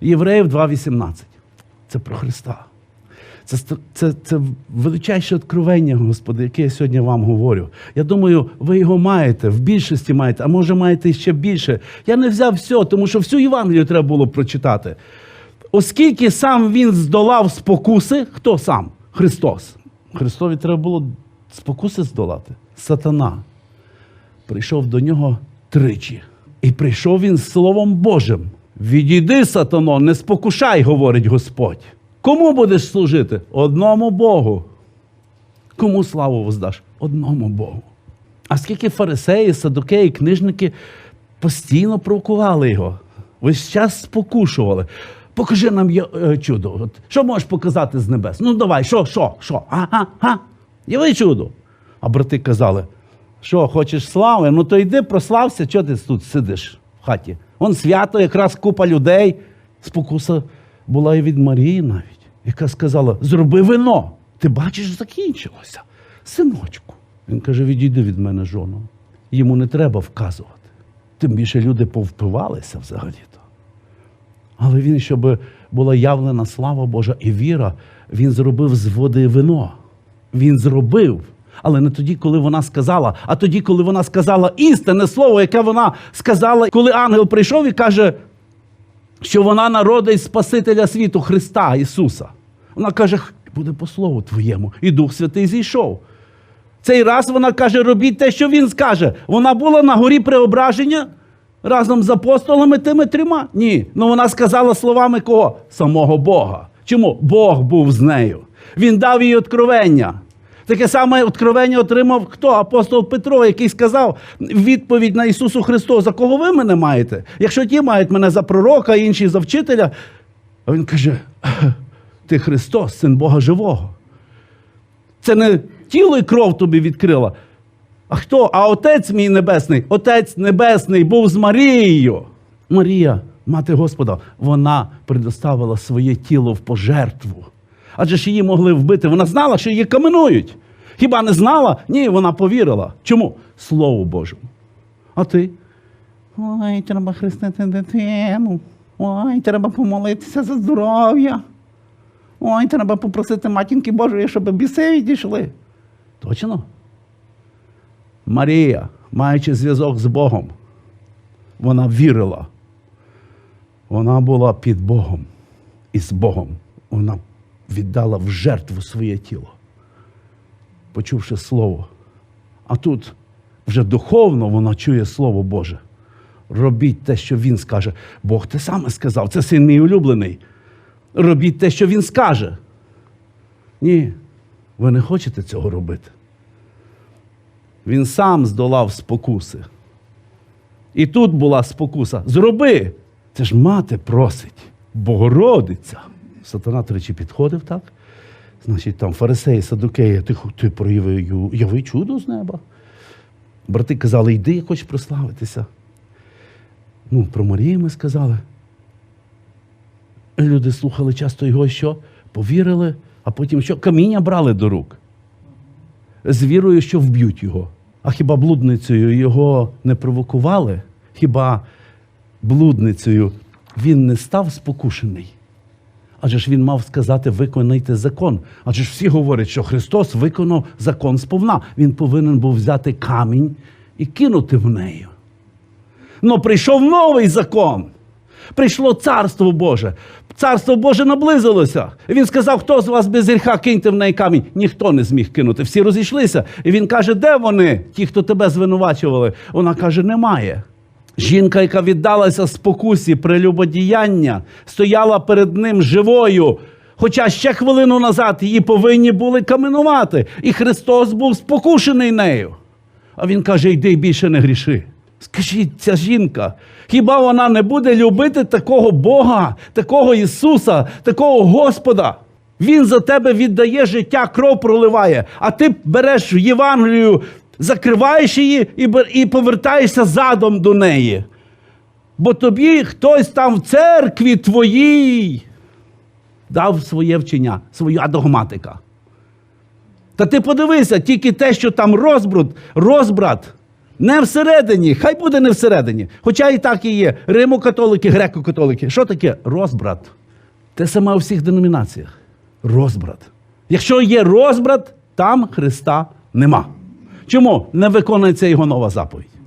Євреїв 2.18. Це про Христа. Це, це, це величайше откровення, Господи, яке я сьогодні вам говорю. Я думаю, ви його маєте, в більшості маєте, а може маєте ще більше. Я не взяв все, тому що всю Євангелію треба було прочитати. Оскільки сам він здолав спокуси, хто сам? Христос. Христові треба було спокуси здолати. Сатана прийшов до нього тричі. І прийшов він з Словом Божим. Відійди, сатано, не спокушай, говорить Господь. Кому будеш служити? Одному Богу. Кому славу воздаш? Одному Богу. А скільки фарисеї, садокеї, книжники постійно провокували його, весь час спокушували. Покажи нам е, чудо. От, що можеш показати з небес? Ну давай, що, що, що? Ага, ага. Яви чудо. А брати казали: що, хочеш слави? Ну то йди прослався, чого ти тут сидиш в хаті? Он свято, якраз купа людей. Спокуса була і від Марії навіть, яка сказала: зроби вино. Ти бачиш, закінчилося. Синочку. Він каже: відійди від мене, жоно. Йому не треба вказувати. Тим більше люди повпивалися взагалі-то. Але він, щоб була явлена слава Божа і віра, він зробив з води вино. Він зробив. Але не тоді, коли вона сказала, а тоді, коли вона сказала істинне слово, яке вона сказала, коли ангел прийшов і каже, що вона народить Спасителя світу Христа Ісуса. Вона каже, буде по слову твоєму. І Дух Святий зійшов. Цей раз вона каже, робіть те, що він скаже. Вона була на горі преображення разом з апостолами тими трьома. Ні. Ну вона сказала словами кого? Самого Бога. Чому? Бог був з нею. Він дав їй откровення. Таке саме откровення отримав хто? Апостол Петро, який сказав відповідь на Ісусу Христу, за кого ви мене маєте? Якщо ті мають мене за пророка, інші за вчителя. А він каже: ти Христос, син Бога живого. Це не тіло і кров тобі відкрила. А хто? А отець мій небесний, отець небесний був з Марією. Марія, мати Господа, вона предоставила своє тіло в пожертву. Адже ж її могли вбити. Вона знала, що її каменують. Хіба не знала? Ні, вона повірила. Чому? Слову Божому. А ти? Ой, треба хрестити дитину. Ой, треба помолитися за здоров'я. Ой, треба попросити матінки Божої, щоб біси відійшли. Точно? Марія, маючи зв'язок з Богом, вона вірила. Вона була під Богом і з Богом. Вона віддала в жертву своє тіло, почувши Слово. А тут вже духовно вона чує Слово Боже. Робіть те, що Він скаже. Бог те саме сказав, це син мій улюблений. Робіть те, що Він скаже. Ні, ви не хочете цього робити. Він сам здолав спокуси. І тут була спокуса. Зроби! Це ж мати просить, Богородиця. Сатана тричі підходив так. Значить, там фарисеї, садукеї, ти, ти прояви ю- яви чудо з неба. Брати казали, йди, хочеш прославитися. Ну, про Марію ми сказали. Люди слухали часто його, що повірили, а потім що? Каміння брали до рук. З вірою, що вб'ють його. А хіба блудницею його не провокували? Хіба блудницею він не став спокушений? Адже ж він мав сказати, виконайте закон. Адже ж всі говорять, що Христос виконав закон сповна. Він повинен був взяти камінь і кинути в неї. Но прийшов новий закон. Прийшло царство Боже. Царство Боже наблизилося. І він сказав, хто з вас без гріха киньте в неї камінь. Ніхто не зміг кинути. Всі розійшлися. І він каже, де вони, ті, хто тебе звинувачували? Вона каже, немає. Жінка, яка віддалася спокусі прелюбодіяння, стояла перед ним живою. Хоча ще хвилину назад її повинні були каменувати. І Христос був спокушений нею. А він каже: йди більше не гріши. Скажіть, ця жінка, хіба вона не буде любити такого Бога, такого Ісуса, такого Господа? Він за тебе віддає життя, кров проливає, а ти береш Євангелію, закриваєш її і, повертаєшся задом до неї. Бо тобі хтось там в церкві твоїй дав своє вчення, своя догматика. Та ти подивися, тільки те, що там розброд, розбрат, Не всередині, хай буде не всередині. Хоча і так і є. Римо-католики, греко-католики. Що таке? Розбрат. Те саме у всіх деномінаціях. Розбрат. Якщо є розбрат, там Христа нема. Чому не виконується його нова заповідь?